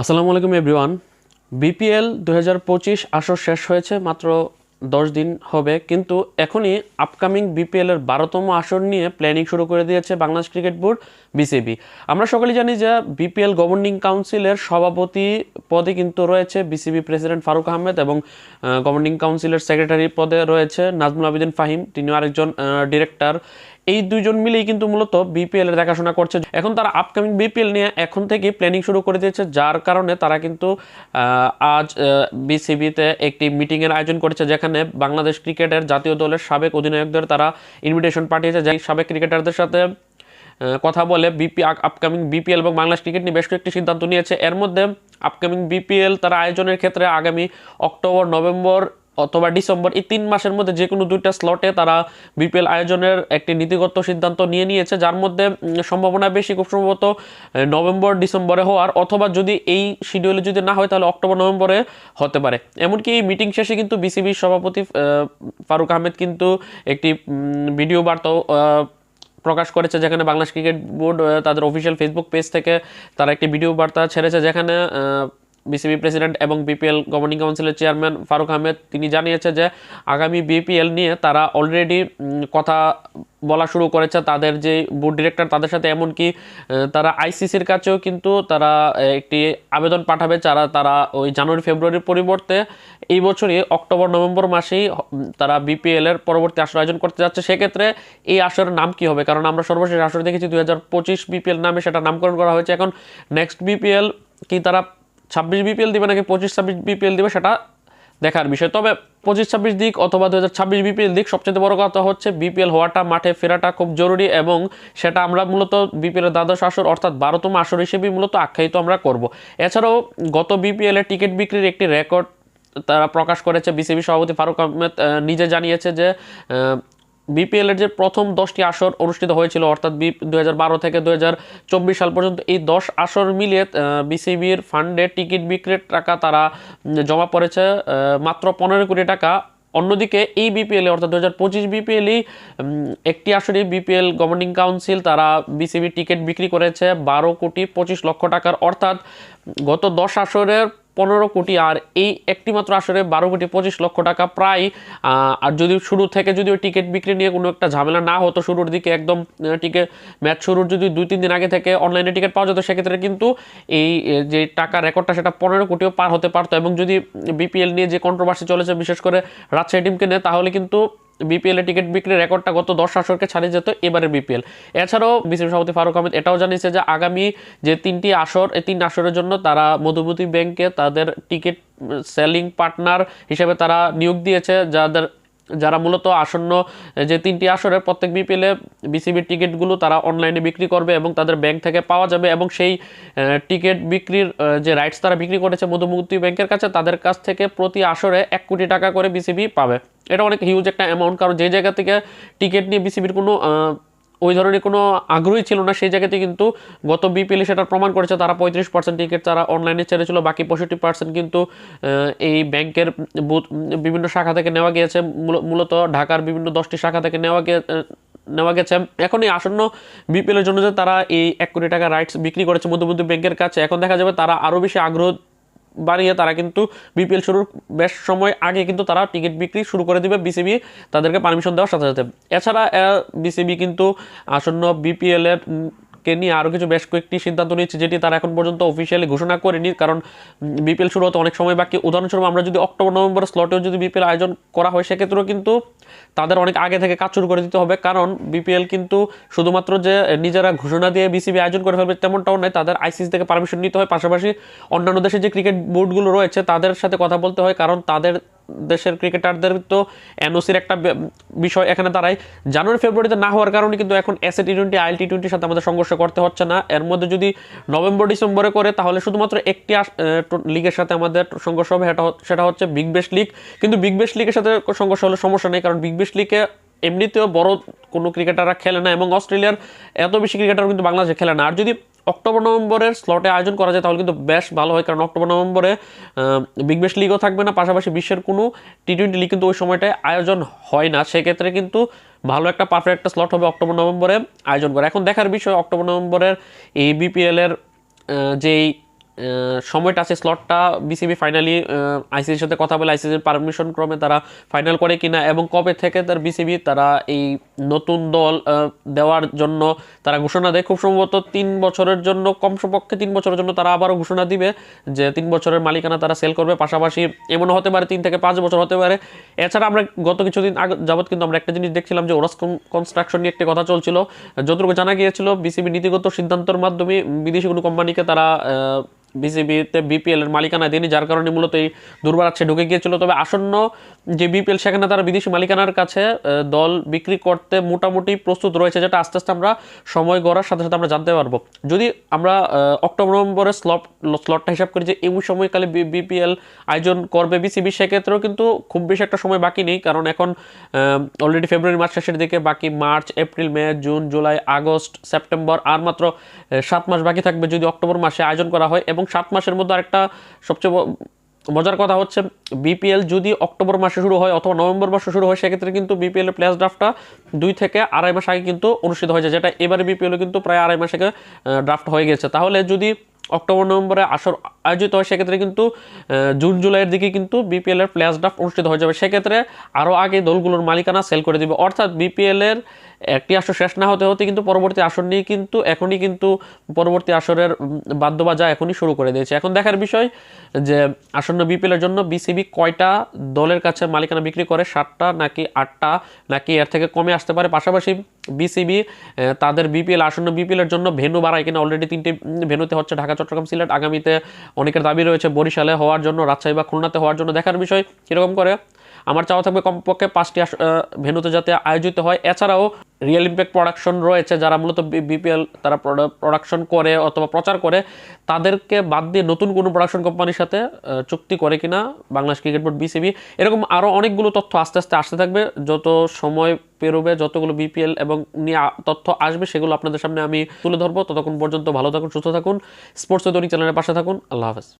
আসসালামু আলাইকুম everyone BPL দু হাজার পঁচিশ আসর শেষ হয়েছে, মাত্র দশ দিন হবে, কিন্তু এখনই আপকামিং বিপিএল এর বারোতম আসর নিয়ে প্ল্যানিং শুরু করে দিয়েছে বাংলাদেশ ক্রিকেট বোর্ড বিসিবি আমরা সকলেই জানি যে বিপিএল গভর্নিং কাউন্সিলের সভাপতি পদে কিন্তু রয়েছে বিসিবি প্রেসিডেন্ট ফারুক আহমেদ এবং গভর্নিং কাউন্সিলের সেক্রেটারি পদে রয়েছে নাজমুল আবেদিন ফাহিম। তিনিও আরেকজন ডিরেক্টর এই দুইজন মিলেই কিন্তু মূলত বিপিএল এর দেখাশোনা করছে। এখন তারা আপকামিং বিপিএল নিয়ে এখন থেকে প্ল্যানিং শুরু করে দিয়েছে, যার কারণে তারা কিন্তু আজ বিসিবিতে একটি মিটিং এর আয়োজন করেছে, যেখানে বাংলাদেশ ক্রিকেটের জাতীয় দলের সাবেক অধিনায়কদের তারা ইনভিটেশন পাঠিয়েছে। যাই সাবেক ক্রিকেটারদের সাথে কথা বলে বিপি আপকামিং বিপিএল এবং বাংলাদেশ ক্রিকেট নিয়ে বেশ কয়েকটি সিদ্ধান্ত নিয়েছে। এর মধ্যে আপকামিং বিপিএল তারা আয়োজনের ক্ষেত্রে আগামী অক্টোবর, নভেম্বর অথবা ডিসেম্বর, এই তিন মাসের মধ্যে যে কোনো দুইটা স্লটে তারা বিপিএল আয়োজনের একটি নীতিগত সিদ্ধান্ত নিয়ে নিয়েছে, যার মধ্যে সম্ভাবনা বেশি, খুব সম্ভবত নভেম্বর, ডিসেম্বরে হওয়ার, অথবা যদি এই শিডিউলে যদি না হয়, তাহলে অক্টোবর, নভেম্বরে হতে পারে। এমনকি এই মিটিং শেষে কিন্তু বিসিবির সভাপতি ফারুক আহমেদ কিন্তু একটি ভিডিও বার্তাও প্রকাশ করেছে, যেখানে বাংলাদেশ ক্রিকেট বোর্ড তাদের অফিসিয়াল ফেসবুক পেজ থেকে তারা একটি ভিডিও বার্তা ছেড়েছে, যেখানে বিসিবি প্রেসিডেন্ট এবং বিপিএল গভর্নিং কাউন্সিলের চেয়ারম্যান ফারুক আহমেদ, তিনি জানিয়েছে যে আগামী বিপিএল নিয়ে তারা অলরেডি কথা বলা শুরু করেছে। তাদের যে বোর্ড ডিরেক্টর তাদের সাথে এমনকি তারা আইসিসির কাছেও কিন্তু তারা একটি আবেদন পাঠাবে। যারা, তারা ওই জানুয়ারি, ফেব্রুয়ারির পরিবর্তে এই বছরই অক্টোবর, নভেম্বর মাসেই তারা বিপিএল এর পরবর্তী আসর আয়োজন করতে যাচ্ছে। সেক্ষেত্রে এই আসরের নাম কি হবে? কারণ আমরা সর্বশেষ আসর দেখেছি দুই হাজার পঁচিশ বিপিএল নামে সেটা নামকরণ করা হয়েছে। এখন নেক্সট বিপিএল কি তারা ছাব্বিশ বিপিএল দিবে নাকি পঁচিশ ছাব্বিশ বিপিএল দিবে সেটা দেখার বিষয়। তবে পঁচিশ ছাব্বিশ দিক অথবা দু ছাব্বিশ বিপিএল দিক সবচেয়ে বড় কথা হচ্ছে বিপিএল হওয়াটা, মাঠে ফেরাটা খুব জরুরি এবং সেটা আমরা মূলত বিপিএলের দ্বাদশ আসর অর্থাৎ বারোতম আসর হিসেবেই মূলত আখ্যায়িত আমরা করব। এছাড়াও গত বিপিএল টিকিট বিক্রির একটি রেকর্ড তারা প্রকাশ করেছে বিসিবি সভাপতি ফারুক আহমেদ নিজে জানিয়েছে যে বিপিএল এর যে প্রথম দশটি আসর অনুষ্ঠিত হয়েছিল, অর্থাৎ বি দু থেকে দু হাজার চব্বিশ সাল পর্যন্ত এই দশ আসর মিলিয়ে বিসিবির ফান্ডে টিকিট বিক্রির টাকা তারা জমা পড়েছে মাত্র পনেরো কোটি টাকা। অন্যদিকে এই বিপিএল অর্থাৎ দু হাজার পঁচিশ বিপিএলই একটি আসরে বিপিএল গভর্নিং কাউন্সিল তারা বিসিবি টিকিট বিক্রি করেছে, বারো কোটি পঁচিশ লক্ষ টাকার। অর্থাৎ গত দশ আসরের পনেরো কোটি আর এই একটি মাত্র আসরে বারো কোটি পঁচিশ লক্ষ টাকা প্রায় আর যদি শুরু থেকে যদি ওই টিকিট বিক্রি নিয়ে কোনো একটা ঝামেলা না হতো, শুরুর দিকে একদম টিকিট ম্যাচ শুরুর যদি দুই তিন দিন আগে থেকে অনলাইনে টিকিট পাওয়া যেত, সেক্ষেত্রে কিন্তু এই যে টাকা রেকর্ডটা সেটা পনেরো কোটিও পার হতে পারতো। এবং যদি বিপিএল নিয়ে যে কন্ট্রোভার্সি চলেছে, বিশেষ করে রাজশাহী টিমকে নিয়ে, তাহলে কিন্তু বিপিএল এ টিকিট বিক্রির রেকর্ডটা গত দশ আসরকে ছাড়িয়ে যেত এবারের বিপিএল। এছাড়াও বিসিবি সভাপতি ফারুক আহমেদ এটাও জানিয়েছে যে আগামী যে তিনটি আসর, এই তিন আসরের জন্য তারা মধুমতি ব্যাংকে তাদের টিকিট সেলিং পার্টনার হিসেবে তারা নিয়োগ দিয়েছে, যাদের যারা মূলত আসন্ন যে তিনটি আসরের প্রত্যেক বিপিএলে বিসিবির টিকিটগুলো তারা অনলাইনে বিক্রি করবে এবং তাদের ব্যাংক থেকে পাওয়া যাবে এবং সেই টিকিট বিক্রির যে রাইটস তারা বিক্রি করেছে মধুমুক্তি ব্যাংকের কাছে, তাদের কাছ থেকে প্রতি আসরে এক কোটি টাকা করে বিসিবি পাবে। এটা অনেক হিউজ একটা অ্যামাউন্ট কারণ যে জায়গা থেকে টিকিট নিয়ে বিসিবির কোনো ওই ধরনের কোনো আগ্রহী ছিল না, সেই জায়গাতে কিন্তু গত বিপিএল সেটা প্রমাণ করেছে, তারা পঁয়ত্রিশ পার্সেন্ট টিকিট তারা অনলাইনে ছেড়েছিল, বাকি পঁয়ষট্টি পার্সেন্ট কিন্তু এই ব্যাংকের বিভিন্ন শাখা থেকে নেওয়া গিয়েছে, মূল- মূলত ঢাকার বিভিন্ন দশটি শাখা থেকে নেওয়া গিয়ে নেওয়া গেছে। এখন এই আসন্ন বিপিএলের জন্য যে তারা এই এক কোটি টাকা রাইটস বিক্রি করেছে মধ্যবর্তী ব্যাংকের কাছে, এখন দেখা যাবে তারা আরও বেশি আগ্রহ বাড়িয়ে তারা কিন্তু বিপিএল শুরুর বেশ সময় আগে কিন্তু তারা টিকিট বিক্রি শুরু করে দিবে বিসিবি তাদেরকে পারমিশন দেওয়ার সাথে সাথে। এছাড়া বিসিবি কিন্তু আসন্ন বিপিএল এর উম, কে নিয়ে আরও কিছু বেশ কয়েকটি সিদ্ধান্ত নিচ্ছে যেটি তারা এখন পর্যন্ত অফিসিয়ালি ঘোষণা করেনি। কারণ বিপিএল শুরু হতে অনেক সময় বাকি। উদাহরণস্বরূপ আমরা যদি অক্টোবর, নভেম্বর স্লটেও যদি বিপিএল আয়োজন করা হয়, সেক্ষেত্রেও কিন্তু তাদের অনেক আগে থেকে কাজ শুরু করে দিতে হবে। কারণ বিপিএল কিন্তু শুধুমাত্র যে নিজেরা ঘোষণা দিয়ে বিসিবি আয়োজন করে ফেলবে তেমনটাও নয়, তাদের আইসিসি থেকে পারমিশন নিতে হয়। পাশাপাশি অন্যান্য দেশের যে ক্রিকেট বোর্ডগুলো রয়েছে, তাদের সাথে কথা বলতে হয়। কারণ তাদের দেশের ক্রিকেটারদের তো এনওসির একটা বিষয় এখানে তারাই জানুয়ারি, ফেব্রুয়ারিতে না হওয়ার কারণে কিন্তু এখন S A T twenty IL T টোয়েন্টির সাথে আমাদের সংঘর্ষ করতে হচ্ছে না। এর মধ্যে যদি নভেম্বর, ডিসেম্বরে করে, তাহলে শুধুমাত্র একটি লিগের সাথে আমাদের সংঘর্ষ হবে, সেটা সেটা হচ্ছে বিগ বেস্ট লিগ কিন্তু বিগ বেস্ট লিগের সাথে সংঘর্ষ হলে সমস্যা নেই, কারণ বিগ বেস্ট লিগে এমনিতেও বড় কোনো ক্রিকেটাররা খেলে না, এবং অস্ট্রেলিয়ার এত বেশি ক্রিকেটার কিন্তু বাংলাদেশে খেলে না। আর যদি অক্টোবর, নভেম্বরের স্লটে আয়োজন করা যায়, তাহলে কিন্তু বেশ ভালো হয়। কারণ অক্টোবর, নভেম্বরে বিগ বেস্ট লিগও থাকবে না, পাশাপাশি বিশ্বের কোনো টি টোয়েন্টি লিগ কিন্তু ওই সময়টায় আয়োজন হয় না। সেক্ষেত্রে কিন্তু ভালো একটা পারফেক্ট একটা স্লট হবে অক্টোবর, নভেম্বরে আয়োজন করে। এখন দেখার বিষয়, অক্টোবর, নভেম্বরের এই বিপিএলের যেই সময়টা আছে স্লটটা বিসিবি ফাইনালি আইসিসির সাথে কথা বলে আইসিসির পারমিশন ক্রমে তারা ফাইনাল করে কিনা এবং কবে থেকে তার বিসিবি তারা এই নতুন দল দেওয়ার জন্য তারা ঘোষণা দেয়। খুব সম্ভবত তিন বছরের জন্য কমপক্ষে তিন বছরের জন্য তারা আবারও ঘোষণা দিবে যে তিন বছরের মালিকানা তারা সেল করবে। পাশাপাশি এমনও হতে পারে, তিন থেকে পাঁচ বছর হতে পারে। এছাড়া আমরা গত কিছুদিন আগে, যাবৎ কিন্তু আমরা একটা জিনিস দেখছিলাম যে ওরাস কনস্ট্রাকশন নিয়ে একটি কথা চলছিল। যতটুকু জানা গিয়েছিল বিসিবি নীতিগত সিদ্ধান্তের মাধ্যমে বিদেশি কোনো কোম্পানিকে তারা বিসিবিতে বিপিএল এর মালিকানা দেয়নি যার কারণে মূলত এই দুর্বারাচ্ছে ঢুকে গিয়েছিল। তবে আসন্ন যে বিপিএল, সেখানে তারা বিদেশি মালিকানার কাছে দল বিক্রি করতে মোটামুটি প্রস্তুত রয়েছে, যেটা আস্তে আস্তে আমরা সময় গড়ার সাথে সাথে আমরা জানতে পারব। যদি আমরা অক্টোবর, নভেম্বরের স্লট, স্লটটা হিসাব করি যে এই সময়কালে বিপিএল আয়োজন করবে বিসিবি, সেক্ষেত্রেও কিন্তু খুব বেশি একটা সময় বাকি নেই, কারণ এখন অলরেডি ফেব্রুয়ারি মাস শেষের দিকে, বাকি March, April, May, June, July, August, September, আর মাত্র সাত মাস বাকি থাকবে যদি অক্টোবর মাসে আয়োজন করা হয়। এবং সাত মাসের মধ্যে আরেকটা সবচেয়ে মজার কথা হচ্ছে বিপিএল যদি অক্টোবর মাসে শুরু হয় অথবা নভেম্বর মাসে শুরু হয়, সেক্ষেত্রে কিন্তু বিপিএল প্লেয়ার্স ড্রাফটটা দুই থেকে আড়াই মাস আগে কিন্তু অনুষ্ঠিত হয়েছে যেটা এবারে বিপিএল কিন্তু প্রায় আড়াই মাস আগে ড্রাফট হয়ে গেছে। তাহলে যদি অক্টোবর নভেম্বরে আসর আয়োজিত হয় সেক্ষেত্রে কিন্তু জুন জুলাইয়ের দিকে কিন্তু বিপিএল এর প্লেয়ার্স ড্রাফট অনুষ্ঠিত হয়ে যাবে। সেক্ষেত্রে আরও আগে দলগুলোর মালিকানা সেল করে দিবে। অর্থাৎ বিপিএল এর একটি আসর শেষ না হতে হতে কিন্তু পরবর্তী আসর নিয়ে কিন্তু এখনই কিন্তু পরবর্তী আসরের উম, বাদ্য বাজা এখনই শুরু করে দিয়েছে। এখন দেখার বিষয় যে আসন্ন বিপিএল এর জন্য বিসিবি কয়টা দলের কাছে মালিকানা বিক্রি করে? সাতটা নাকি আটটা? নাকি এর থেকে কমে আসতে পারে? পাশাপাশি বিসিবি তাদের বিপিএল, আসন্ন বিপিএলের জন্য ভেন্যু বাড়ায় কিনা অলরেডি তিনটি ভেন্যুতে হচ্ছে ঢাকা, চট্টগ্রাম, সিলেট। আগামীতে অনেকের দাবি রয়েছে বরিশালে হওয়ার জন্য, রাজশাহী বা খুলনাতে হওয়ার জন্য। দেখার বিষয় কীরকম করে? আমার চাওয়া থাকবে কমপক্ষে পাঁচটি ভেন্যুতে যাতে আয়োজিত হয়। এছাড়াও রিয়েল ইম্প্যাক্ট প্রোডাকশন রয়েছে, যারা মূলত বিপিএল তারা প্রোডাকশন করে অথবা প্রচার করে, তাদেরকে বাদ দিয়ে নতুন কোনো প্রোডাকশন কোম্পানির সাথে চুক্তি করে কিনা বাংলাদেশ ক্রিকেট বোর্ড বিসিবি এরকম আরও অনেকগুলো তথ্য আস্তে আস্তে আসতে থাকবে। যত সময় পেরোবে, যতগুলো বিপিএল এবং নিয়ে তথ্য আসবে, সেগুলো আপনাদের সামনে আমি তুলে ধরবো। ততক্ষণ পর্যন্ত ভালো থাকুন, সুস্থ থাকুন। স্পোর্টস দৈনিক চ্যানেলের পাশে থাকুন। আল্লাহ হাফেজ।